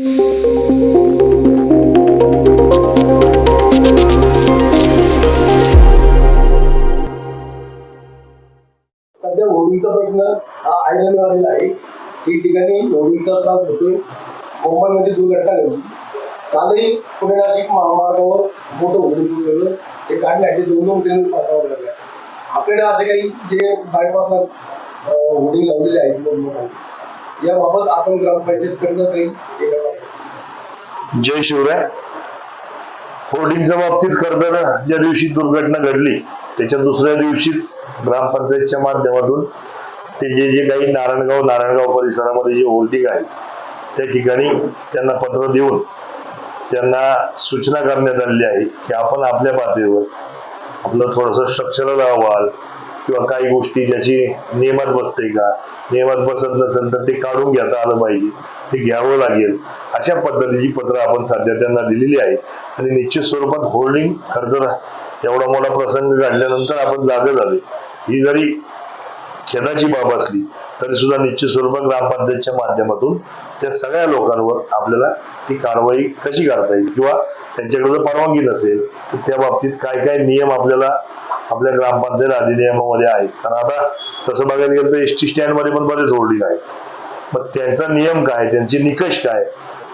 सध्या होळीचा प्रश्न हा आयरन आलेला आहे. ठिकठिकाणी होळीचा त्रास होतोय. मुंबईमध्ये दुर्घटना घडली. कालही पुणे नाशिक महामार्गावर मोठं होळी झालं ते काढण्यासाठी दोन दोन ट्रेन पाठवावं लागल्या आपल्याकडे असे काही जे बायपासला होळी लावलेले आहेत मोठमोठ्या. याबाबत आपण ग्रामपंचायतकडनं काही हे करावं. जय शिवराय होर्डिंगच्या बाबतीत करताना ज्या दिवशी दुर्घटना घडली त्याच्या दुसऱ्या दिवशीच ग्रामपंचायतच्या माध्यमातून ते जे जे काही नारायणगाव नारायणगाव परिसरामध्ये जे होर्डिंग आहेत त्या ठिकाणी त्यांना पत्र देऊन त्यांना सूचना करण्यात आलेली आहे की आपण आपल्या पातळीवर आपलं थोडंसं स्ट्रक्चरल अहवाल किंवा काही गोष्टी ज्याची नियमात बसते का नियमात बसत नसेल तर ते काढून घेता आलं पाहिजे ते घ्यावं लागेल. अशा पद्धतीची पत्र आपण सध्या त्यांना दिलेली आहे. आणि निश्चित स्वरूपात होल्डिंग खरं तर एवढा मोठा प्रसंग घडल्यानंतर आपण जागे झाले ही जरी खेदाची बाब असली तरी सुद्धा निश्चित स्वरूपात ग्रामपंचायतच्या माध्यमातून त्या सगळ्या लोकांवर आपल्याला ती कारवाई कशी करता येईल? किंवा त्यांच्याकडे जर परवानगी नसेल तर त्या बाबतीत काय काय नियम आपल्याला आपल्या ग्रामपंचायत अधिनियमामध्ये आहे कारण आता तसं बघायला गेलं तर एस टी स्टँडमध्ये पण बरेच होल्डिंग आहेत. मग त्यांचा नियम काय? त्यांचे निकष काय?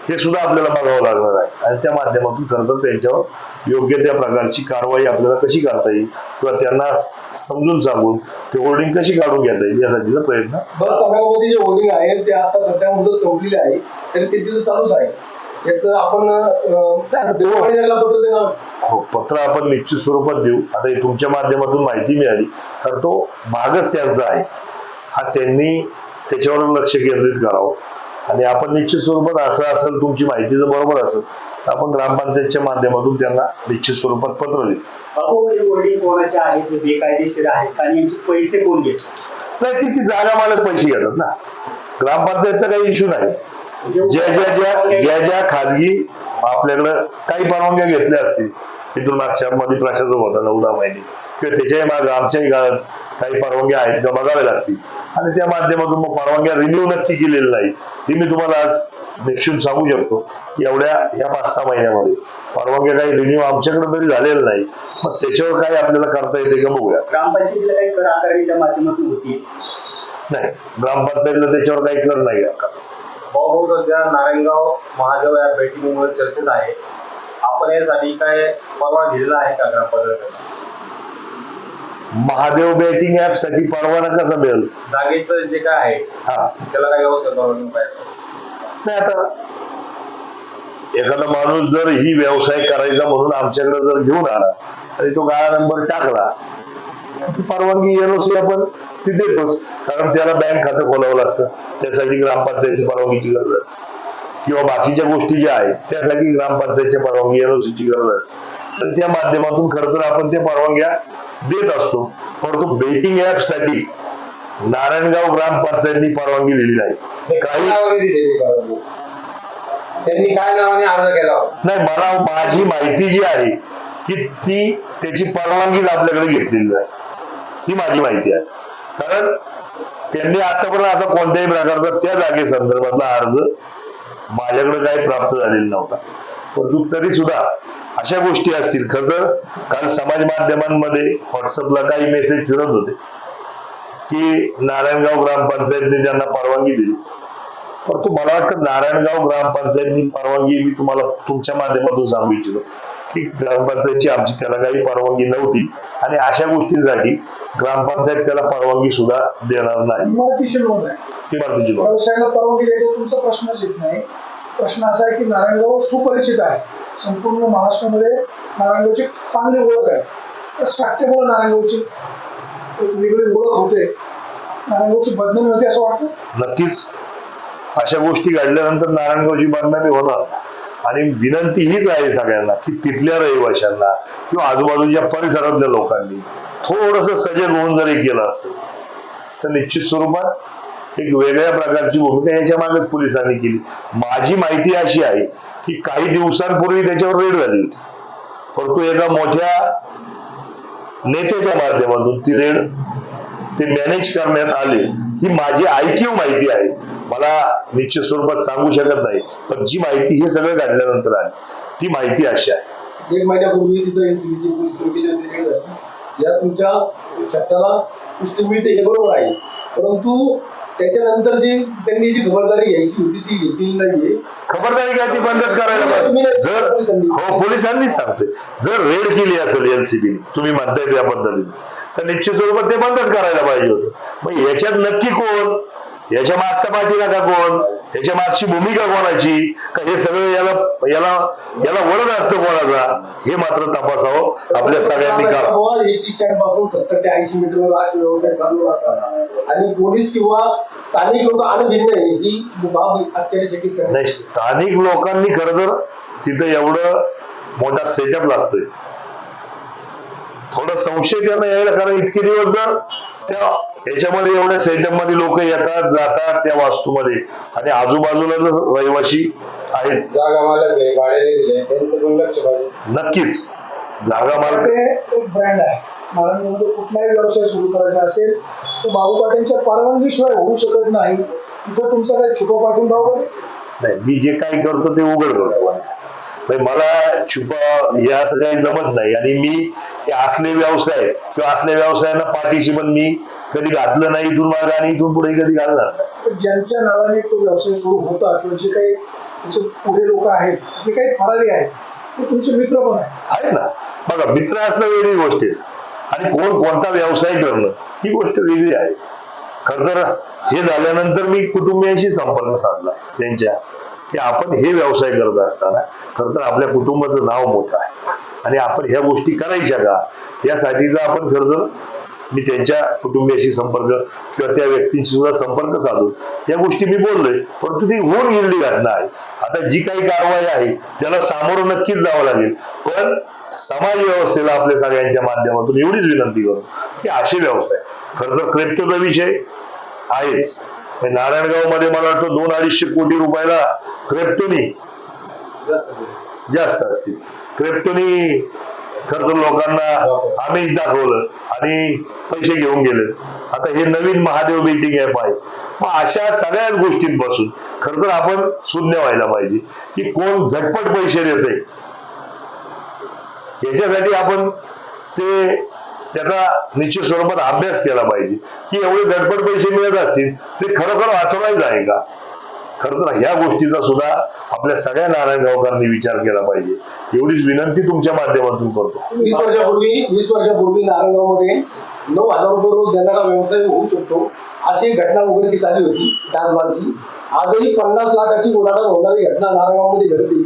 हे सुद्धा आपल्याला बघावं लागणार आहे. आणि त्या माध्यमातून खरं तर त्यांच्यावर योग्य त्या प्रकारची कारवाई आपल्याला कशी करता येईल किंवा त्यांना समजून सांगून ते होल्डिंग कशी काढून घेता येईल यासाठीचा प्रयत्न जे होल्डिंग आहे ते आता सध्या मुदत संपलेली आहे तरी ते तिथं चालूच आहे? याचं आपण हो पत्र आपण निश्चित स्वरूपात देऊ. आता तुमच्या माध्यमातून माहिती मिळाली. तर तो भागच त्यांचा आहे. हा त्यांनी त्याच्यावर लक्ष केंद्रित करावं. आणि आपण निश्चित स्वरूपात असं असेल तुमची माहिती जर बरोबर असेल तर आपण ग्रामपंचायतच्या माध्यमातून त्यांना निश्चित स्वरूपात पत्र देऊ. नाही ती ती जागा मालक पैसे घेतात ना. ग्रामपंचायतचा काही इश्यू नाही. ज्या ज्या ज्या ज्या ज्या खाजगी आपल्याकडं काही परवानग्या घेतल्या असतील इथून मागच्या मध्ये प्रशासक होता नऊ दहा महिने किंवा त्याच्याही माग आमच्याही काळात काही परवानग्या आहेत का बघाव्या लागतील. आणि त्या माध्यमातून मग परवानग्या रिन्यू नक्की केलेल्या नाही ही मी तुम्हाला आज निश्चित सांगू शकतो की एवढ्या या पाच सहा महिन्यामध्ये परवानग्या काही रिन्यू आमच्याकडे तरी झालेलं नाही मग त्याच्यावर काय आपल्याला करता येते का बघूया. ग्रामपंचायतीला काही कर आकारणीच्या माध्यमातून होती. नाही ग्रामपंचायतीला त्याच्यावर काही कर नाही आता. भाऊ सध्या नारायणगाव महादेव या भेटीमुळे चर्चेत आहे. आपण यासाठी काय परवाना दिलेला आहे का ग्रामपंचायत? महादेव बॅटिंग ऍपसाठी परवाना कसा मिळेल? जागेचं जे काय आहे हा. त्याला काय व्यवस्था करून पाहिजे? नाही आता एखादा माणूस जर ही व्यवसाय करायचा म्हणून आमच्याकडे जर घेऊन आला आणि तो गाळा नंबर टाकला ती परवानगी एनओसी आपण ती देतोच कारण त्याला बँक खातं खोलावं लागतं. त्यासाठी ग्रामपंचायतची परवानगीची गरज असते किंवा बाकीच्या गोष्टी ज्या आहेत त्यासाठी ग्रामपंचायतच्या परवानगी एनओसीची गरज असते. तर त्या माध्यमातून खरं तर आपण त्या परवानग्या देत असतो. परंतु बेटिंग ऍपसाठी नारायणगाव ग्रामपंचायतनी परवानगी दिली नाही. काही. त्यांनी काय नावाने अर्ज केला? नाही मला माझी माहिती जी आहे की ती त्याची परवानगीच आपल्याकडे घेतलेली नाही. ही माझी माहिती आहे. कारण त्यांनी आतापर्यंत असा कोणत्याही प्रकारचा त्या जागे संदर्भातला अर्ज माझ्याकडे काही प्राप्त झालेला नव्हता. परंतु तरी सुद्धा अशा गोष्टी असतील. खरं तर काल समाज माध्यमांमध्ये व्हॉट्सअपला काही मेसेज फिरत होते. की नारायणगाव ग्रामपंचायतने त्यांना परवानगी दिली. परंतु मला वाटतं नारायणगाव ग्रामपंचायतनी परवानगी मी तुम्हाला तुमच्या माध्यमातून सांगू इच्छितो. की ग्रामपंचायतची आमची त्याला काही परवानगी नव्हती. आणि अशा गोष्टींसाठी ग्रामपंचायत त्याला परवानगी सुद्धा देणार नाही. इमारतीची आहे. मारुतीची बाब. व्यवसायाला परवानगी द्यायचा तुमचा प्रश्नच येत नाही. प्रश्न असा आहे की नारायणगाव सुपरिचित आहे. संपूर्ण महाराष्ट्रामध्ये नारायणगावची चांगली ओळख आहे. तर साठ्यमुळे नारायणगावची. एक वेगळी ओळख होते. नारायणगावची बदनामी होते असं वाटतं? नक्कीच. अशा गोष्टी घडल्यानंतर नारायणगावची बदनामी होणार. आणि विनंती हीच आहे सगळ्यांना की तिथल्या रहिवाशांना किंवा आजूबाजूच्या परिसरातल्या लोकांनी थोडस सजग होऊन जर हे केलं असतं तर निश्चित स्वरूपात एक वेगळ्या प्रकारची भूमिका याच्या मागेच पोलिसांनी केली. माझी माहिती अशी आहे की काही दिवसांपूर्वी त्याच्यावर रेड झाली होती. परंतु एका मोठ्या नेत्याच्या माध्यमातून ती रेड ते मॅनेज करण्यात आले. ही माझी ऐकीव माहिती आहे. मला निश्चित स्वरूपात सांगू शकत नाही. पण जी माहिती हे सगळं घडल्यानंतर आली. ती माहिती अशी आहे. एक महिन्यापूर्वी या तुमच्या शब्दाला पुष्टी मिळते हे बरोबर आहे. परंतु त्याच्यानंतर जी त्यांनी जी खबरदारी घ्यायची होती ती घेतलेली नाहीये. खबरदारी काय ती बंदच करायला पाहिजे. जर हो पोलिसांनीच सांगतोय जर रेड केली असेल एनसीबी तुम्ही म्हणताय त्या पद्धतीने तर निश्चित स्वरूपात ते बंदच करायला पाहिजे होतं. मग याच्यात नक्की कोण? याच्या मागचा पाठीराखा कोण? याच्या मागची भूमिका कोणाची? का हे सगळं याला याला याला वरद असतं कोणाचा हे मात्र तपासावं. आपल्या सगळ्यांनी करा. एस टी स्टँडपासून सत्तर ते ऐंशी मीटरवर हा व्यवसाय चालू राहतात. आणि पोलीस किंवा स्थानिक लोक ही बाब आश्चर्यचकित करते नाही स्थानिक लोकांनी खरं तर तिथं एवढं मोठा सेटअप लागतोय. थोडं संशय त्यांना यायला कारण इतके दिवस जर त्या याच्यामध्ये एवढ्या सेटअपमध्ये लोक येतात जातात त्या वास्तूमध्ये. आणि आजूबाजूला जर रहिवाशी आहेत. नक्कीच. जागा मालक ते एक ब्रँड आहे. नारायणगावमध्ये कुठलाही व्यवसाय सुरू करायचा असेल तर बाबू पाटीलच्या परवानगीशिवाय होऊ शकत नाही. तिथं तुमचा काही छुपा पाठिंबा वगैरे नाही मी जे काही करतो ते उघड करतो. म्हणजे मला छुपा हे असं काही जमत नाही. आणि मी हे असले व्यवसाय किंवा असल्या व्यवसायांना पाठीशी पण मी कधी घातलं नाही इथून मागे आणि इथून पुढे कधी घालणार? नाही ज्यांच्या नावाने तो व्यवसाय सुरू होता किंवा जे काही त्याचे पुढे लोक आहेत जे काही फरारी आहेत ते तुमचे मित्र पण आहेत ना. बघा मित्र असणं वेगळी गोष्ट आहे. आणि कोण कोणता व्यवसाय करणं ही गोष्ट वेगळी आहे. खर तर हे झाल्यानंतर मी कुटुंबियांशी संपर्क साधला त्यांच्या की आपण हे व्यवसाय करत असताना खर तर आपल्या कुटुंबाचं नाव मोठं आहे. आणि आपण ह्या गोष्टी करायच्या का? यासाठीचा आपण खर तर मी त्यांच्या कुटुंबियाशी संपर्क किंवा त्या व्यक्तींशी सुद्धा संपर्क साधून या गोष्टी मी बोललोय परंतु ती होऊन गेलेली घटना आहे. आता जी काही कारवाई आहे त्याला सामोरं नक्कीच जावं लागेल. पण समाज व्यवस्थेला आपल्या सगळ्यांच्या माध्यमातून एवढीच विनंती करू की असे व्यवसाय खरं तर क्रिप्टोचा विषय आहेच. म्हणजे नारायणगावमध्ये मला वाटतं दोन अडीचशे कोटी रुपयाला क्रेप्टोनी जास्त असतील. क्रेप्टोनी तर लोकांना आमिष दाखवलं आणि पैसे घेऊन गेले. आता हे नवीन महादेव बेटिंग ऍप आहे. मग अशा सगळ्याच गोष्टींपासून खर तर आपण शून्य व्हायला पाहिजे की कोण झटपट पैसे देते याच्यासाठी आपण ते त्याचा निश्चित स्वरूपात अभ्यास केला पाहिजे की एवढे झटपट पैसे मिळत असतील ते खरोखर ऑथोराईज आहे का? खरं तर ह्या गोष्टीचा सुद्धा आपल्या सगळ्या नारायणगावकरांनी विचार केला पाहिजे. एवढीच विनंती तुमच्या माध्यमातून करतो. वीस वर्षापूर्वी वीस वर्षापूर्वी नारायणगावमध्ये नऊ हजार रुपये रोज देणारा व्यवसाय होऊ शकतो. अशी घटना उघडकीस आली होती डान्सबारची आजही पन्नास लाखाची उलाढाल होणारी घटना नारायणगावमध्ये घडली.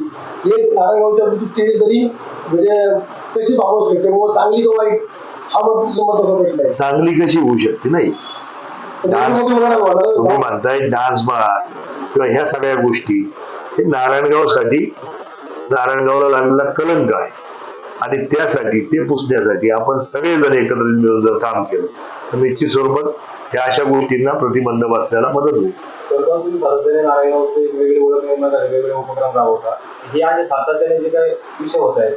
एक नारायणगावच्या दृष्टीने तरी म्हणजे कशी बाबू शकते व चांगली का वाईट? हा महत्त्वाचा प्रश्न आहे. चांगली कशी होऊ शकते नाही? डान्स तुम्ही म्हणताय डान्स बार किंवा ह्या सगळ्या गोष्टी हे नारायणगावसाठी नारायणगावला लागलेला कलंक आहे. आणि त्यासाठी ते पुसण्यासाठी आपण सगळेजण एकत्रित मिळून जर काम केलं तर निश्चित स्वरूपात ह्या अशा गोष्टींना प्रतिबंध बसण्याला मदत होईल. सरकार सातत्याने नारायणगावचे वेगवेगळी ओळख निर्माण झाली वेगवेगळे उपक्रम राबवता हे सातत्याने जे काही विषय होत आहेत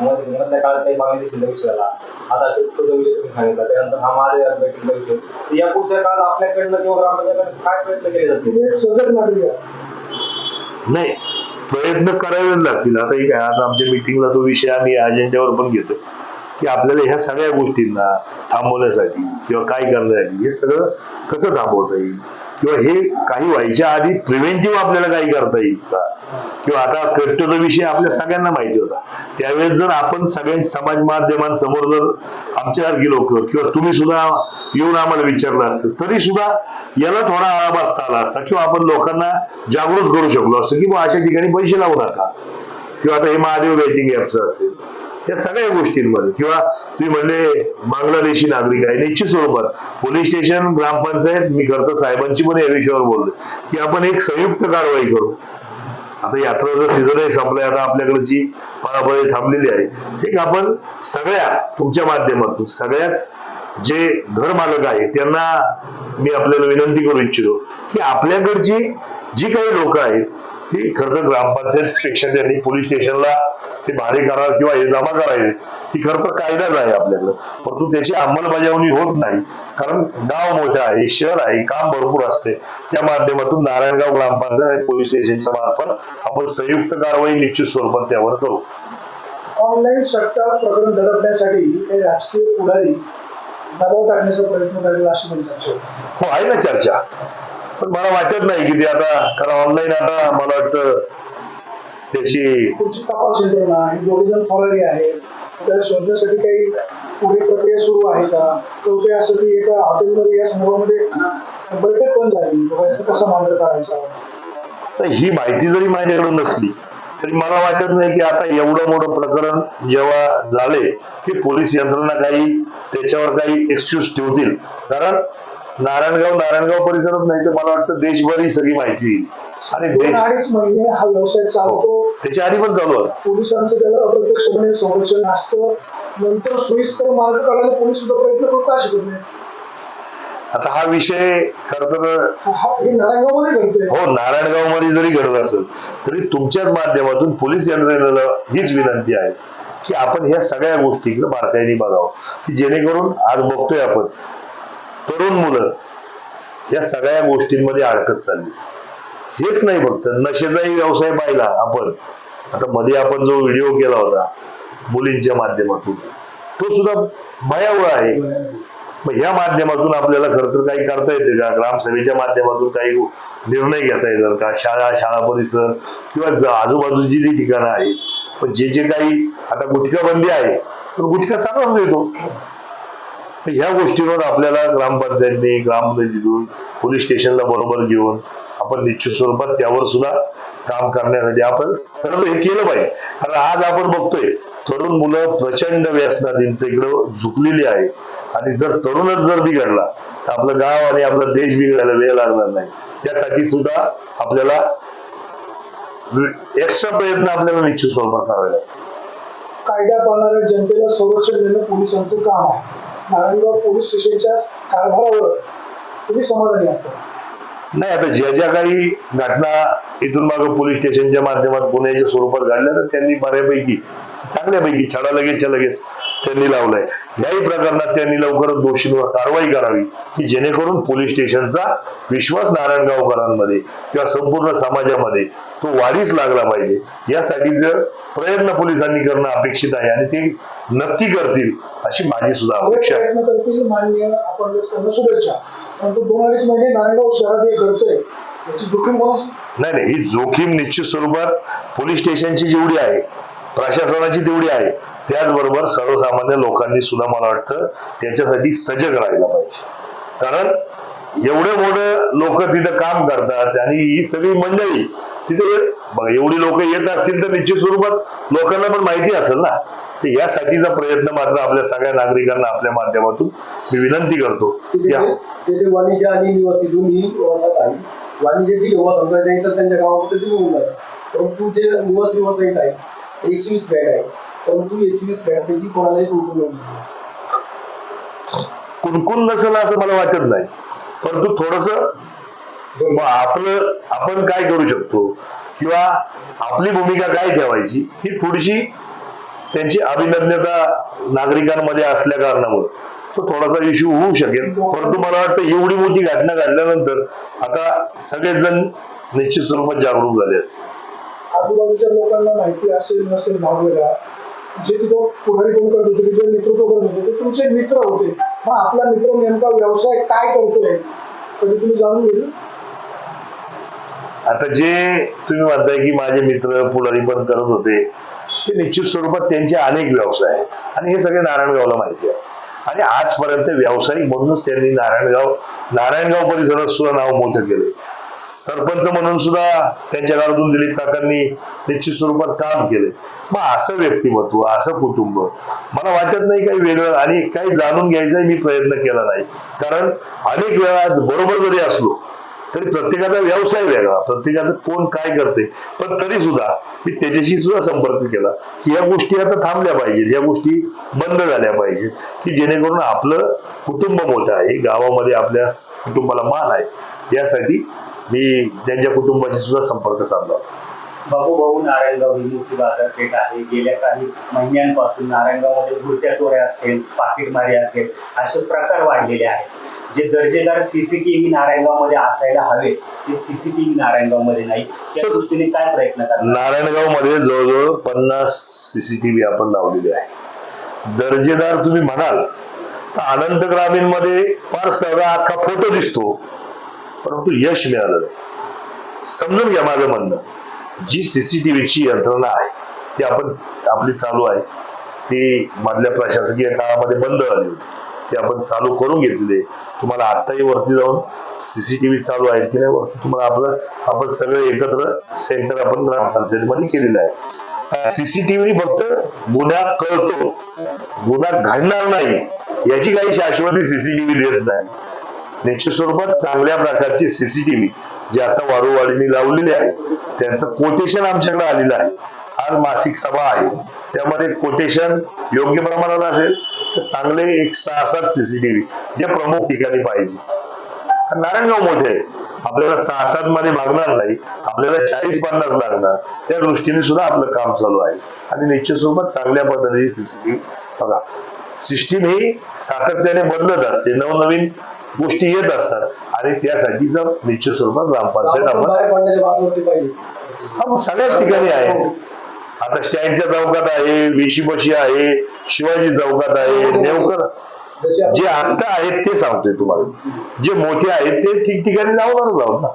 काळात काही मागणी शिल्लक विषयाला आता क्रिप्टोचा विषय तुम्ही सांगितला त्यानंतर हा महादेव विषय या पुढच्या काळात आपल्याकडनं किंवा काय प्रयत्न केले जातील? एक नाही प्रयत्न करावेच लागतील. आता हे काय आज आमच्या मिटिंगला तो विषय आम्ही अजेंड्यावर पण घेतो. की आपल्याला ह्या सगळ्या गोष्टींना थांबवण्यासाठी किंवा काय करण्यासाठी हे सगळं कसं थांबवता येईल? किंवा हे काही व्हायच्या आधी प्रिव्हेंटिव्ह आपल्याला काही करता येईल का? किंवा आता क्रिप्टोचा विषय आपल्या सगळ्यांना माहिती होता. त्यावेळेस जर आपण सगळ्या समाज माध्यमांसमोर जर आमच्यासारखी लोक किंवा तुम्ही सुद्धा येऊन आम्हाला विचारलं असतं तरी सुद्धा याला थोडा आळा बसता आला असता किंवा आपण लोकांना जागृत करू शकलो असतो की अशा ठिकाणी पैसे लावू नका. किंवा आता हे महादेव बेटिंग ऍपचं असेल. या सगळ्या गोष्टींमध्ये. किंवा तुम्ही म्हणले बांगलादेशी नागरिक आहे निश्चित स्वरूपात पोलीस स्टेशन ग्रामपंचायत मी करतो साहेबांची पण या विषयावर बोललो की आपण एक संयुक्त कारवाई करू. आता यात्रेचं सीझनही संपलंय आता आपल्याकडे जी पळापळी थांबलेली आहे एक आपण सगळ्या तुमच्या माध्यमातून सगळ्याच जे घर मालक आहे त्यांना मी आपल्याला विनंती करू इच्छितो की आपल्याकडची जी काही लोक आहेत ती खरं तर ग्रामपंचायत पेक्षा त्यांनी पोलीस स्टेशनला ते भाडे करार किंवा हे जमा करावे ही खरं तर कायदाच आहे आपल्याकडं. परंतु त्याची अंमलबजावणी होत नाही. कारण गाव मोठं आहे शहर आहे काम भरपूर असते. त्या माध्यमातून नारायणगाव ग्रामपंचायत आणि पोलीस स्टेशनच्या मार्फत आपण संयुक्त कारवाई निश्चित स्वरूपात त्यावर करू. ऑनलाईन सट्टा प्रकरण दडपण्यासाठी काही राजकीय पुढारी दबाव टाकण्याचा प्रयत्न करेल अशी पण चर्चा. हो आहे ना चर्चा. पण मला वाटत नाही की ते आता कारण ऑनलाईन आता मला वाटतं त्याची तुमची तपास यंत्रणा हे दोघे जण फरारी आहेत. त्याला शोधण्यासाठी काही पुढे प्रक्रिया सुरू आहे का? तो एका हॉटेलमध्ये या संदर्भामध्ये बैठक पण झाली. कसा मार्ग काढायचा? ही माहिती जरी माझ्याकडे नसली तरी मला वाटत नाही की आता एवढं मोठं प्रकरण जेव्हा झाले की पोलीस यंत्रणा काही त्याच्यावर काही एक्सक्यूज ठेवतील. कारण नारायणगाव नारायणगाव परिसरात नाही तर मला वाटतं देशभर ही सगळी माहिती येईल. आणि दोन अडीच महिने हा व्यवसाय चालतो. हो. त्याच्या आधी पण चालू होता. पोलिसांचं त्याला अप्रत्यक्षपणे संरक्षण असतं. नंतर सोयीस्कर मार्ग काढायला पोलीस सुद्धा प्रयत्न करू का शकत नाही? आता हा विषय खर तर नारायणगावमध्ये घडतंय. हो नारायणगावमध्ये जरी घडत असेल तरी तुमच्याच माध्यमातून पोलीस यंत्रणेला हीच विनंती आहे की आपण ह्या सगळ्या गोष्टीकडे बारकाईने बघावं. की जेणेकरून आज बघतोय आपण तरुण मुलं या सगळ्या गोष्टींमध्ये अडकत चालली हेच नाही फक्त. नशेचाही व्यवसाय पाहिला आपण. आता मध्ये आपण जो व्हिडिओ केला होता मुलींच्या माध्यमातून तो सुद्धा भयावह आहे. मग ह्या माध्यमातून आपल्याला खर तर काही करता येते का? ग्रामसभेच्या माध्यमातून काही निर्णय घेता येतात का? शाळा शाळा परिसर किंवा आजूबाजूची जी ठिकाणं आहेत पण जे जे काही आता गुटखा बंदी आहे तर गुटखा सगळाच मिळतो ह्या गोष्टीवर आपल्याला ग्रामपंचायतने ग्रामपंचायतीतून पोलीस स्टेशनला बरोबर घेऊन आपण निश्चित स्वरूपात त्यावर सुद्धा काम करण्यासाठी आपण खरं तर हे केलं पाहिजे. कारण आज आपण बघतोय तरुण मुलं प्रचंड व्यसनाधीन तिकडं झुकलेली आहे आणि जर तरुणच जर बिघडला तर आपलं गाव आणि आपला देश बिघडायला वेळ लागणार नाही. त्यासाठी सुद्धा आपल्याला एक्स्ट्रा प्रयत्न आपल्याला निश्चित स्वरूपात करावे लागतात कायदा पाळणाऱ्या जनतेला संरक्षण देणं पोलिसांचं काम आहे. नारायणगाव पोलीस स्टेशनच्या कारभारावर तुम्ही समाधानी आहात. नाही आता ज्या ज्या काही घटना इथून मागं पोलीस स्टेशनच्या माध्यमात गुन्ह्याच्या स्वरूपात घडल्या तर त्यांनी बऱ्यापैकी चांगल्यापैकी छडा लगेचच्या लगेच त्यांनी लावलाय. याही प्रकरणात त्यांनी लवकरच दोषींवर कारवाई करावी की जेणेकरून पोलीस स्टेशनचा विश्वास नारायणगावकरांमध्ये किंवा संपूर्ण समाजामध्ये तो वाढीस लागला पाहिजे. यासाठीच प्रयत्न पोलिसांनी करणं अपेक्षित आहे आणि ते नक्की करतील अशी माझी सुद्धा अपेक्षा आहे. परंतु दोन अडीच महिने नारायणगाव शहरात हे घडतंय. याची जोखीम कोणाची नाही नाही ही जोखीम निश्चित स्वरूपात पोलीस स्टेशनची जेवढी आहे प्रशासनाची तेवढी आहे त्याचबरोबर सर्वसामान्य लोकांनी सुद्धा मला वाटतं त्याच्यासाठी सजग राहायला पाहिजे. कारण एवढे मोठे लोक तिथं काम करतात आणि ही सगळी मंडळी तिथे एवढी लोक येत असतील तर निश्चित स्वरूपात लोकांना पण माहिती असेल ना. तर यासाठीचा प्रयत्न मात्र आपल्या सगळ्या नागरिकांना आपल्या माध्यमातून मी विनंती करतो वाणिज्य आणि निवासी दोन्ही आहे वाणिज्याची युवा समजा नाही तर त्यांच्या गावामध्ये ते मिळून जातात परंतु जे निवासी वसाहत आहे एकशे वीस बॅग आहे परंतु एकशे वीस बॅगपैकी कोणालाही कुणकुण नसेल असं मला वाटत नाही. परंतु थोडस आपलं आपण काय करू शकतो? किंवा आपली भूमिका काय ठेवायची? ही थोडीशी त्यांची अभिनज्ञता नागरिकांमध्ये असल्या कारणामुळे. तो थोडासा इश्यू होऊ शकेल. परंतु मला वाटतं एवढी मोठी घटना घडल्यानंतर आता सगळेच जण निश्चित स्वरूपात जागरूक झाले असतील. आजूबाजूच्या लोकांना माहिती असेल नसेल भाग वेगळा जे तिथं पुढारी कोण करत होते जे नेतृत्व करत होते ते तुमचे मित्र होते. मग आपला मित्र नेमका व्यवसाय काय करतोय? कधी तुम्ही जाणून घेतलं? आता जे तुम्ही म्हणताय की माझे मित्र पुढारी पण करत होते ते निश्चित स्वरूपात त्यांचे अनेक व्यवसाय आहेत. आणि हे सगळे नारायणगावला माहिती आहे. आणि आजपर्यंत व्यावसायिक म्हणूनच त्यांनी नारायणगाव नारायणगाव परिसरात सुद्धा नाव मोठं केले. सरपंच म्हणून सुद्धा त्यांच्या घरातून दिलीप काकांनी निश्चित स्वरूपात काम केले. मग असं व्यक्तिमत्व असं कुटुंब मला वाटत नाही काही वेगळं आणि काही जाणून घ्यायचाही मी प्रयत्न केला नाही. कारण अनेक वेळा बरोबर जरी असलो तरी प्रत्येकाचा व्यवसाय वेगळा प्रत्येकाचं कोण काय करते पण तरी सुद्धा मी त्याच्याशी सुद्धा संपर्क केला की या गोष्टी आता थांबल्या पाहिजेत या गोष्टी बंद झाल्या पाहिजेत की जेणेकरून आपलं कुटुंब मोठं आहे गावामध्ये आपल्या कुटुंबाला मान आहे. यासाठी मी त्यांच्या कुटुंबाशी सुद्धा संपर्क साधला होता. बाबू भाऊ नारायणगाव ही मोठी बाजारपेठ आहे. गेल्या काही महिन्यांपासून नारायणगावमध्ये भुरट्या चोऱ्या असेल पाकिटमारी असेल असे प्रकार वाढलेले आहेत. जे दर्जेदार सीसीटीव्ही नारायणगावमध्ये असायला हवे ते सीसीटीव्ही नारायणगावमध्ये नाही. त्या दृष्टीने काय प्रयत्न करणार? नारायणगावमध्ये जवळजवळ पन्नास सीसीटीव्ही आपण लावलेले आहे दर्जेदार तुम्ही म्हणाल तर अनंत ग्रामीणमध्ये फार सगळा अख्खा फोटो दिसतो परंतु यश मिळालं नाही. समजून घ्या माझं म्हणणं. जी सीसीटीव्हीची यंत्रणा आहे ती आपण आपली चालू आहे ती मधल्या प्रशासकीय काळामध्ये बंद झाली होती. ते आपण चालू करून घेतलेली तुम्हाला आत्ताही वरती जाऊन सीसीटीव्ही चालू आहेत की नाही वरती तुम्हाला आपलं आपण सगळे एकत्र सेंटर आपण ग्राम पंचायतीमध्ये केलेलं आहे. सीसीटीव्ही फक्त गुन्हा कळतो गुन्हा घडणार नाही याची काही शाश्वती सीसीटीव्ही देत नाही. निश्चित स्वरूपात चांगल्या प्रकारची सीसीटीव्ही जे आता वारूवाडीने लावलेली आहे त्यांचं कोटेशन आमच्याकडे आलेलं आहे. आज मासिक सभा आहे. त्यामध्ये कोटेशन योग्य प्रमाणात असेल तर चांगले एक सहा सात सीसीटीव्ही जे प्रमुख ठिकाणी पाहिजे. नारायणगाव मोठे आहे. आपल्याला सहा सात मध्ये मागणार नाही आपल्याला चाळीस पन्नास लागणार. त्या दृष्टीने सुद्धा आपलं काम चालू आहे. आणि निश्चित स्वरूपात चांगल्या पद्धतीने सीसीटीव्ही बघा. सिस्टीम ही सातत्याने बदलत असते. नवनवीन गोष्टी येत असतात. आणि त्यासाठीच निश्चित स्वरूपात ग्रामपंचायत आपण हा सगळ्याच ठिकाणी आहे. आता स्टँडच्या चौकात आहे वेशीपशी आहे शिवाजी चौकात आहे. नेवकर जे आता आहेत ते सांगतोय तुम्हाला. जे मोठे आहेत ते ठिकठिकाणी लावणारच आहोत ना.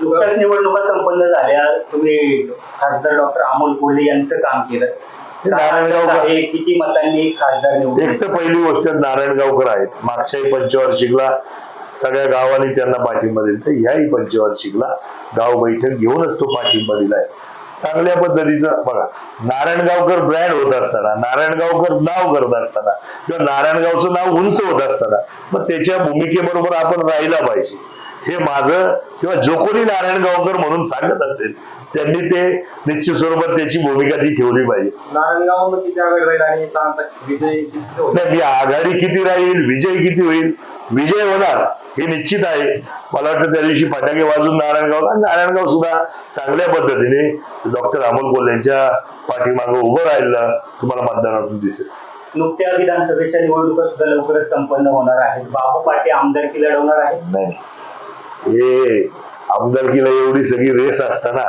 नुकत्याच निवडणुका संपन्न झाल्या. तुम्ही खासदार डॉक्टर अमोल कोल्हे यांचं काम केलं. ते नारायणगावकर- काय आहे, किती मतांनी खासदार एक तर पहिली गोष्ट नारायणगावकर आहेत. मागच्याही पंचवार्षिकला सगळ्या गावांनी त्यांना पाठिंबा दिला. तर ह्याही पंचवार्षिकला गाव बैठक घेऊनच तो पाठिंबा दिलाय. चांगल्या पद्धतीचं बघा. नारायणगावकर ब्रँड होत असताना नारायणगावकर नाव करत असताना किंवा नारायणगावचं नाव उंच होत असताना मग त्याच्या भूमिकेबरोबर आपण राहिला पाहिजे. हे माझं किंवा जो कोणी नारायणगावकर म्हणून सांगत असेल त्यांनी ते निश्चित स्वरूपात त्याची भूमिका ती ठेवली पाहिजे. नारायणगाव किती आघाडी राहील आणि सांगता विजय किती होईल? नाही मी आघाडी किती राहील विजय किती होईल विजय होणार हे निश्चित आहे. मला वाटतं त्या दिवशी फटाके वाजून नारायणगाव आणि नारायणगाव सुद्धा चांगल्या पद्धतीने डॉक्टर अमोल कोल्हे यांच्या पाठीमागं उभं राहिलं तुम्हाला मतदानातून दिसेल. नुकत्या विधानसभेच्या निवडणुका सुद्धा लवकरच संपन्न होणार आहेत. बाबू पाटे आमदारकी लढवणार आहेत? नाही. हे आमदारकीला एवढी सगळी रेस असताना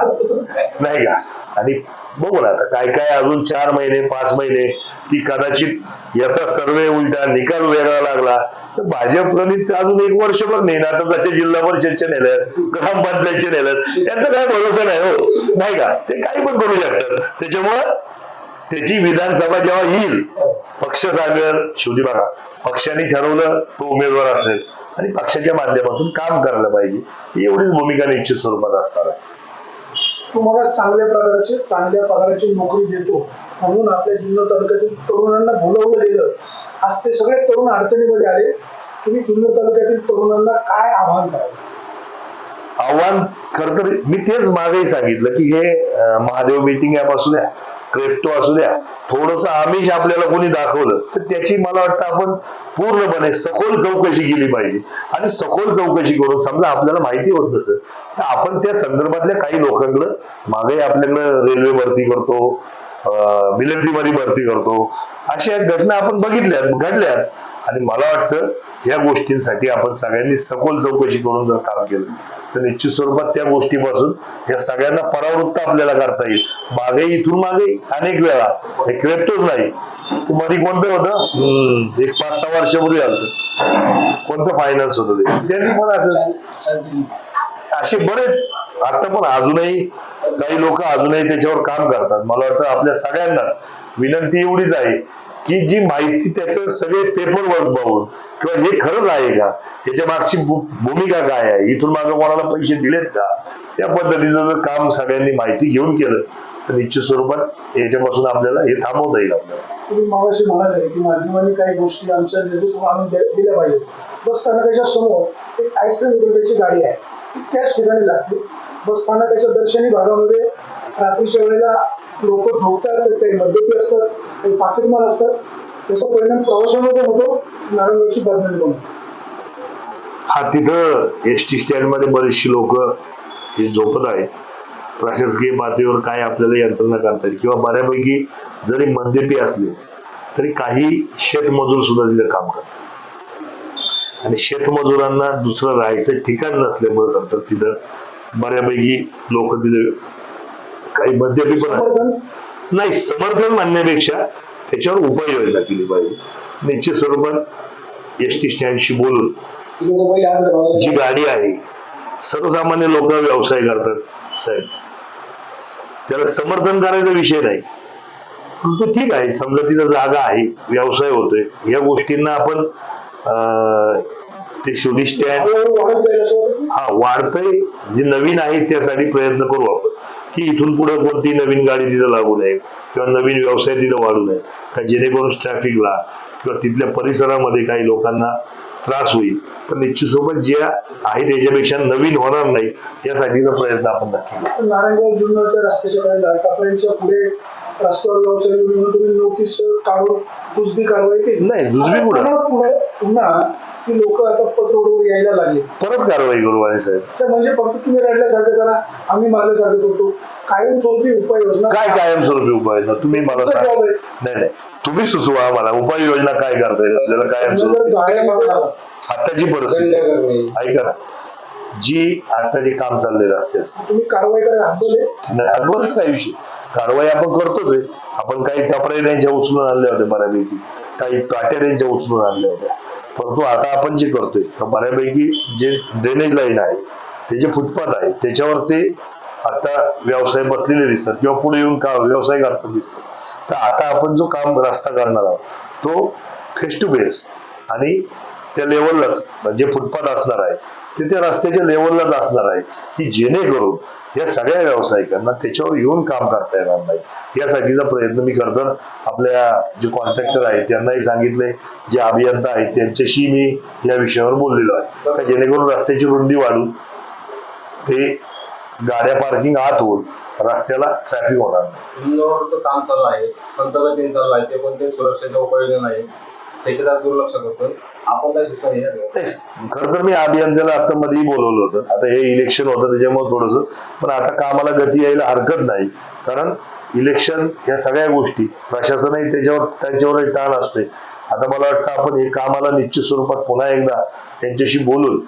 नाही का? आणि बघू ना आता काय काय अजून चार महिने पाच महिने की कदाचित याचा सर्वे उलटा निकाल वेगळा लागला. तर भाजप प्रणित अजून एक वर्षभर नाही आता त्याच्या जिल्हा परिषदचे नेल्यात ग्रामपंचायतचे नेल्यात यांचा काय भरोसा नाही हो. नाही का? ते काही पण करू शकतात. त्याच्यामुळं त्याची विधानसभा जेव्हा येईल पक्ष सांगेल शेवटी बघा पक्षाने ठरवलं तो उमेदवार असेल. आणि पक्षाच्या माध्यमातून काम करायला पाहिजे. ही एवढीच भूमिका निश्चित स्वरूपात असणार आहे. तुम्हाला चांगल्या प्रकारचे चांगल्या पगाराची नोकरी देतो. म्हणून आपल्या जुन्नर तालुक्यातील तरुणांना बोलवलं गेलं. आज ते सगळे तरुण अडचणीमध्ये आले. तुम्ही जुन्नर तालुक्यातील तरुणांना काय आव्हान कराल? आव्हान खर तर मी तेच मागेही सांगितलं की हे महादेव मीटिंग ऍप असू द्या क्रिप्टो असू द्या थोडस आमिष आपल्याला कोणी दाखवलं तर त्याची मला वाटतं आपण पूर्णपणे सखोल चौकशी केली पाहिजे. आणि सखोल चौकशी करून समजा आपल्याला माहिती होत नसेल तर आपण त्या संदर्भातल्या काही लोकांकडं मागे आपल्याकडं रेल्वे भरती करतो मिलिटरी मध्ये भरती करतो. अशा घटना आपण बघितल्यात घडल्यात. आणि मला वाटतं या गोष्टींसाठी आपण सगळ्यांनी सखोल चौकशी करून जर काम केलं तर निश्चित स्वरूपात त्या गोष्टीपासून या सगळ्यांना परावृत्त आपल्याला करता येईल. मागे इथून मागे अनेक वेळा. हे क्रेप्टोच नाही. ते मध्ये कोणतं होतं? एक पाच सहा वर्षापूर्वी आलं कोणतं फायनान्स होतं ते? त्यांनी पण असं असे बरेच आता पण अजूनही काही लोक अजूनही त्याच्यावर काम करतात. मला वाटतं आपल्या सगळ्यांनाच विनंती एवढीच आहे की जी माहिती त्याचं सगळे पेपर वर्क बघून किंवा हे खरंच आहे का त्याच्या मागची भू- भूमिका काय आहे इथून मागे कोणाला पैसे दिलेत का त्या पद्धतीचं जर काम सगळ्यांनी माहिती घेऊन केलं तर निश्चित स्वरूपात याच्यापासून आपल्याला हे थांबवता येईल आपल्याला. तुम्ही मागाशी म्हणाले की माध्यमांनी काही गोष्टी आमच्या निर्देशावर आणून दिल्या पाहिजेत. बस त्यांना समोर एक आईस्क्रीम विक्रेत्याची गाडी आहे. ती त्याच ठिकाणी लागते. बस दर्शनी भागामध्ये रात्रीच्या वेळेला लोक झोपतात काही मद्यपी असतात काही पाकिटमार असतात. त्याचा परिणाम प्रवाशांमध्ये होतो नारंगाची बदनामी पण हा तिथं एस टी स्टँडमध्ये बरेचशी लोक हे झोपत आहेत. प्रशासकीय पातळीवर काय आपल्याला यंत्रणा करता येईल? किंवा बऱ्यापैकी जरी मंदेपी असले तरी काही शेतमजूर सुद्धा तिथे काम करतात. आणि शेतमजुरांना दुसरं राहायचं ठिकाण नसल्यामुळे करतात तिथं. बऱ्यापैकी लोक तिथे काही मद्यपी पण आहेत. नाही समर्थन मानण्यापेक्षा त्याच्यावर उपाययोजना केली पाहिजे. निश्चित स्वरूपात एस टी स्टँडशी बोलून जी गाडी आहे सर्वसामान्य लोक व्यवसाय करतात साहेब. त्याला समर्थन करायचा विषय नाही. परंतु ठीक आहे समजा तिथं जागा आहे व्यवसाय होतोय. या गोष्टींना आपण ते शेवटी स्टँड हा वाढतंय. जे नवीन आहे त्यासाठी प्रयत्न करू आपण. की इथून पुढे कोणती नवीन गाडी तिथं लागू नये किंवा नवीन व्यवसाय तिथं वाढू नये. का जेणेकरून ट्रॅफिकला किंवा तिथल्या परिसरामध्ये काही लोकांना त्रास होईल. पण निश्चित सोबत जे आहे त्याच्यापेक्षा नवीन होणार नाही यासाठीचा प्रयत्न आपण नक्की करू. नारायणगाव जुन्नरच्या रस्त्याच्या टाकळ्यांच्या पुढे रस्त्यावर व्यवसाय म्हणून तुम्ही नोटीस काढून जुजबी कारवाई केली. नाही, जुजबी पुढे पुन्हा की लोक आता पत्ररोडवर यायला लागले. परत कारवाई करू वाणी साहेब. असं म्हणजे फक्त तुम्ही रडल्यासारखं करा आम्ही मारल्यासारखं करतो. कायमस्वरूपी उपाययोजना काय कायमस्वरूपी उपाययोजना तुम्ही मला सांगा. नाही नाही. तुम्ही सुचवा मला उपाययोजना काय करता येईल आपल्याला कायमस्वरूपी आताची परिस्थिती. ऐका ना. जी आता जे काम चाललंय रस्त्याचं. तुम्ही कारवाई करायला काय विषय कारवाई आपण करतोच आहे. आपण काही टपऱ्या त्यांच्या उचलून आणल्या होत्या बऱ्यापैकी. काही पाट्या त्यांच्या उचलून आणल्या होत्या. परंतु आता आपण जे करतोय तर बऱ्यापैकी जे ड्रेनेज लाईन आहे ते जे फुटपाथ आहे त्याच्यावर ते आता व्यवसाय बसलेले दिसतात किंवा पुढे येऊन का व्यवसाय करताना दिसतात. तर आता आपण जो काम रस्ता करणार आहोत तो फेस टू फेस आणि त्या लेवललाच जे फुटपाथ असणार आहे. ते त्या रस्त्याच्या लेवललाच असणार आहे की जेणेकरून या सगळ्या व्यावसायिकांना त्याच्यावर येऊन काम करता येणार नाही. यासाठीचा प्रयत्न मी करतो. आपल्या जे कॉन्ट्रॅक्टर आहेत त्यांनाही सांगितले जे अभियंता आहेत त्यांच्याशी मी या विषयावर बोललेलो आहे. का जेणेकरून रस्त्याची रुंदी वाढून ते गाड्या पार्किंग आत होऊन रस्त्याला ट्रॅफिक होणार नाही. काम चालू आहे. संतगतीने चालू आहे. ते पण ते सुरक्षेच्या उपाययोजना नाही ठेकेदार दुर्लक्ष करतोय. आपण काय सूचना तेच. खर तर मी अभियंत्याला आता मध्येही बोलवलं होतं. आता हे इलेक्शन होतं त्याच्यामुळे थोडस. पण आता कामाला गती यायला हरकत नाही. कारण इलेक्शन ह्या सगळ्या गोष्टी प्रशासनही त्याच्यावर त्यांच्यावरही ताण असतोय. आता मला वाटतं आपण हे कामाला निश्चित स्वरूपात पुन्हा एकदा त्यांच्याशी बोलून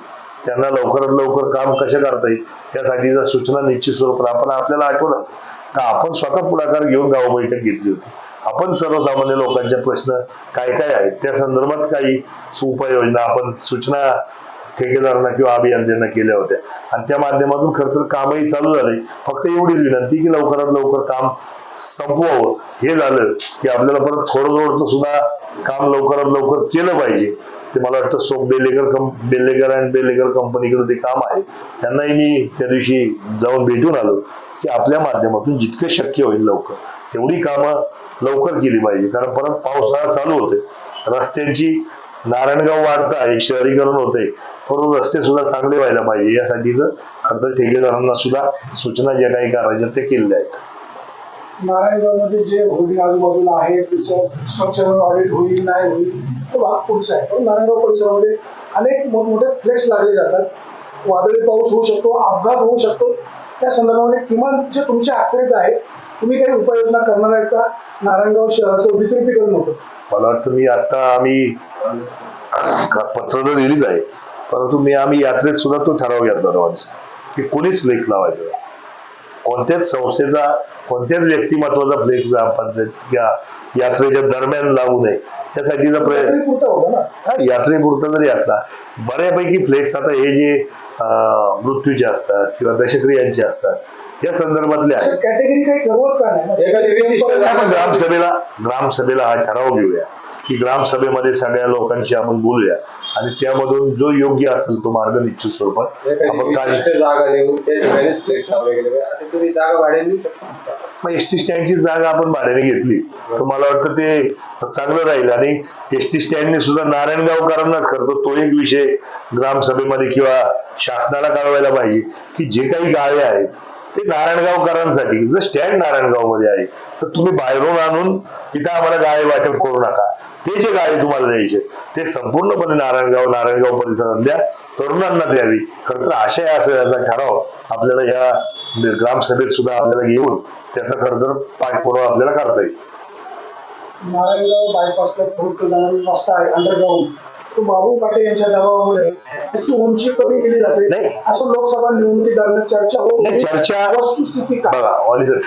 त्यांना लवकरात लवकर काम कसे करता येईल यासाठीच्या सूचना निश्चित स्वरूपात आपण आपल्याला आठवत असतो. का आपण स्वतः पुढाकार घेऊन गाव बैठक घेतली होती. आपण सर्वसामान्य लोकांचे प्रश्न काय काय आहेत? त्या संदर्भात काही उपाययोजना आपण सूचना ठेकेदारांना किंवा अभियंत्यांना केल्या होत्या. आणि त्या माध्यमातून खरं तर कामही चालू झाले. फक्त एवढीच विनंती की लवकरात लवकर काम संपवावं. हे झालं की आपल्याला परत खोडरोडचं सुद्धा काम लवकरात लवकर केलं पाहिजे. ते मला वाटतं सोप बेलेकर कं बेलेकर अँड बेलेकर कंपनीकडे ते काम आहे. त्यांनाही मी त्या दिवशी जाऊन भेटून आलो. की आपल्या माध्यमातून जितकं शक्य होईल लवकर. तेवढी कामं लवकर केली पाहिजे. कारण परत पावसाळा चालू होते रस्त्यांची नारायणगाव वाढत आहे शहरीकरण होते परंतु रस्ते सुद्धा चांगले व्हायला पाहिजे. यासाठीच खरं ठेकेदारांना सुद्धा सूचना ज्या काही करायच्या ते केलेल्या आहेत. नारायणगावमध्ये जे होर्डिंग आजूबाजूला आहे त्याचं स्ट्रक्चरल ऑडिट होईल नाही होईल तो भाग पुढचा आहे. पण नारायणगाव परिसरामध्ये अनेक मोठमोठे फ्लेक्स लागले जातात. वादळी पाऊस होऊ शकतो अपघात होऊ शकतो. त्या संदर्भामध्ये किमान जे तुमचे आकडेत आहे तुम्ही काही उपाययोजना करणार आहेत का? नारायणगाव शहराचं विद्युतीकरण होतं. मला वाटतं मी आता आम्ही पत्र तर दिलीच आहे परंतु मी आम्ही यात्रेत सुद्धा तो ठराव घेतला दोघांचा की कोणीच फ्लेक्स लावायचं नाही. कोणत्याच संस्थेचा कोणत्याच व्यक्तिमत्वाचा फ्लेक्स ग्रामपंचायत किंवा यात्रेच्या दरम्यान लागू नये. यासाठीचा प्रयत्न यात्रेपुरता जरी असला बऱ्यापैकी फ्लेक्स आता हे जे अं, मृत्यूचे असतात किंवा दशक्रियांचे असतात या संदर्भातले आहेत कॅटेगरी काही ठरवत का नाही? ग्रामसभेला ग्रामसभेला हा ठराव घेऊया की ग्रामसभेमध्ये सगळ्या लोकांशी आपण बोलूया. आणि त्यामधून जो योग्य असेल तो मार्ग निश्चित स्वरूपात आपण मग एस टी स्टँडची जागा आपण भाड्याने घेतली. तर मला वाटतं ते चांगलं राहील. आणि एस टी स्टँडने सुद्धा नारायणगावकरांनाच करतो. तो एक विषय ग्रामसभेमध्ये किंवा शासनाला कळवायला पाहिजे की जे काही गाळे आहेत ते नारायणगावकरांसाठी जर स्टँड नारायणगावमध्ये आहे तर तुम्ही बाहेरून आणून इथं आम्हाला गाळे वाटप करू नका. ते जे गाळे तुम्हाला द्यायचे ते संपूर्णपणे नारायणगाव नारायणगाव परिसरातल्या तरुणांना द्यावी. खर तर आशय असेल याचा ठराव आपल्याला या ग्रामसभेत सुद्धा आपल्याला घेऊन त्याचा खर तर पाठपुरावा आपल्याला करता येईल. नारायणगाव बायपासला पुढे जाणारा रस्ता आहे अंडरग्राऊंड तो बाबू पाटे यांच्या दबावामुळे त्याची उंची कमी केली जाते. नाही. असं लोकसभा निवडणुकी दरम्यान चर्चा होत. चर्चा- वस्तुस्थिती बघा वाणी सर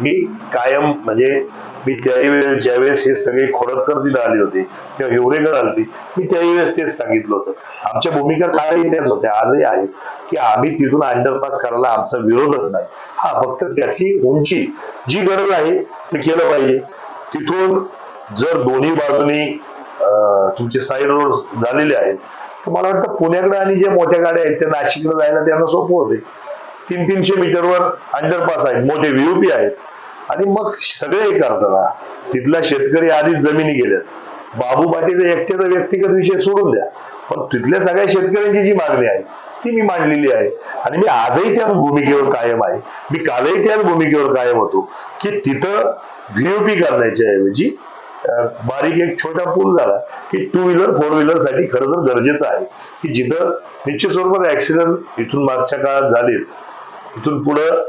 मी कायम म्हणजे मी त्याही वेळेस ज्यावेळेस हे सगळे खोडतकर तिला आले होते किंवा हिवरेकर आले होते मी त्याही वेळेस तेच सांगितलं होतं. आमच्या भूमिका काळही त्याच होत्या आजही आहेत की आम्ही तिथून अंडरपास करायला आमचा विरोधच नाही. हा फक्त त्याची उंची जी गरज आहे ते केलं पाहिजे. तिथून जर दोन्ही बाजूनी तुमचे साईड रोड झालेले आहेत तर मला वाटतं पुण्याकडे आणि जे मोठ्या गाड्या आहेत त्या नाशिकला जायला त्यांना सोपं होते. तीन तीनशे मीटरवर अंडरपास आहेत मोठे व्हीओपी आहेत. आणि मग सगळे हे करताना तिथला शेतकरी आधीच जमिनी गेल्यात. बाबू बाटेचा एकट्याचा व्यक्तिगत विषय सोडून द्या. पण तिथल्या सगळ्या शेतकऱ्यांची जी मागणी आहे ती मी मांडलेली आहे. आणि मी आजही त्याच भूमिकेवर कायम आहे. मी कालही त्याच भूमिकेवर कायम होतो की तिथं व्हीओपी करण्याच्या ऐवजी बारीक एक छोटा पूल झाला की टू व्हीलर फोर व्हीलरसाठी खरं तर गरजेचं आहे की जिथं निश्चित स्वरूपात ऍक्सिडेंट इथून मागच्या काळात झालेत इथून पुढं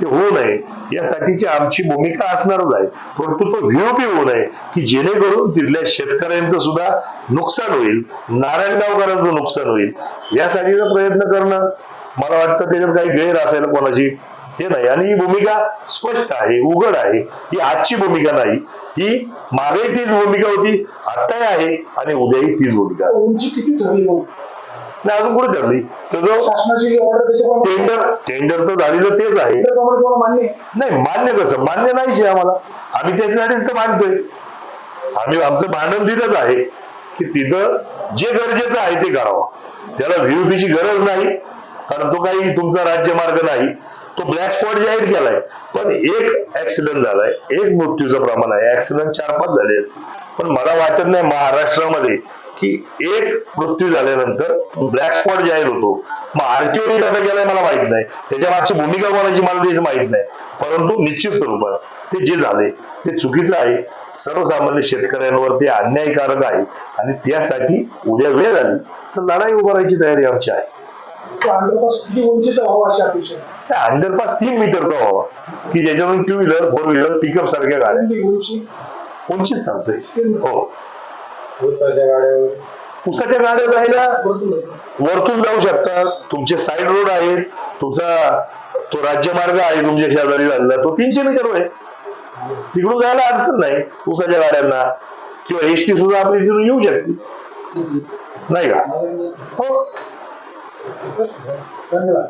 ते होऊ नये. यासाठीची आमची भूमिका असणारच आहे. परंतु तो व्हीओपी होऊ नये की जेणेकरून तिथल्या शेतकऱ्यांचं सुद्धा नुकसान होईल नारायणगावकरांचं नुकसान होईल. यासाठीचा प्रयत्न करणं मला वाटतं त्याच्यात काही गैर असायला कोणाची हे नाही. आणि ही भूमिका स्पष्ट आहे उघड आहे. ही आजची भूमिका नाही. ही मागे तीच भूमिका होती आत्ताही आहे आणि उद्याही तीच भूमिका असेल. उंची किती ठरली मग नाही अजून पुढे ठरली तर जो शासनाची जी ऑर्डर त्याच्याप्रमाणे टेंडर टेंडर तर झालेलं तेच आहे. त्याप्रमाणे तुम्हाला मान्य? आहे? नाही मान्य कसं? मान्य नाहीच आहे आम्हाला. आम्ही त्याच्यासाठीच तर मानतोय. आम्ही आमचं भांडण तिथंच आहे की तिथं जे गरजेचं आहे ते करावं. त्याला व्हीओपी ची गरज नाही कारण तो काही तुमचा राज्यमार्ग नाही. तो ब्लॅक स्पॉट जाहीर केलाय. पण एक ऍक्सिडेंट झालाय. एक मृत्यूचं प्रमाण आहे. ऍक्सिडेंट चार पाच झाले असतील पण मला वाटत नाही महाराष्ट्रामध्ये की एक मृत्यू झाल्यानंतर ब्लॅक स्पॉट जाहीर होतो मग आरटीओ कसं केलाय मला माहीत नाही. त्याच्या मागची भूमिका कोणाची मला त्याची माहीत नाही. परंतु निश्चित स्वरूपात ते जे झाले ते चुकीचं आहे. सर्वसामान्य शेतकऱ्यांवर ते अन्यायकारक आहे. आणि त्यासाठी उद्या वेळ झाली तर लढाई उभारायची तयारी आमची आहे. अंडरपास तीन मीटरचा व्हावा की ज्याच्यावरून two wheeler four wheeler pickup सारख्या गाड्या. उंचीच सांगतोय. हो. गाड्यावर. उसाच्या गाड्या जायला वरतून जाऊ शकतात तुमचे साईड रोड आहेत. तुमचा तो राज्यमार्ग आहे तुमच्या शेजारी झालेला. तो तीनशे मीटर आहे. तिकडून जायला अडचण नाही उसाच्या गाड्यांना. किंवा एस टी सुद्धा आपली तिथून येऊ शकते. नाही का? हो. धन्यवाद.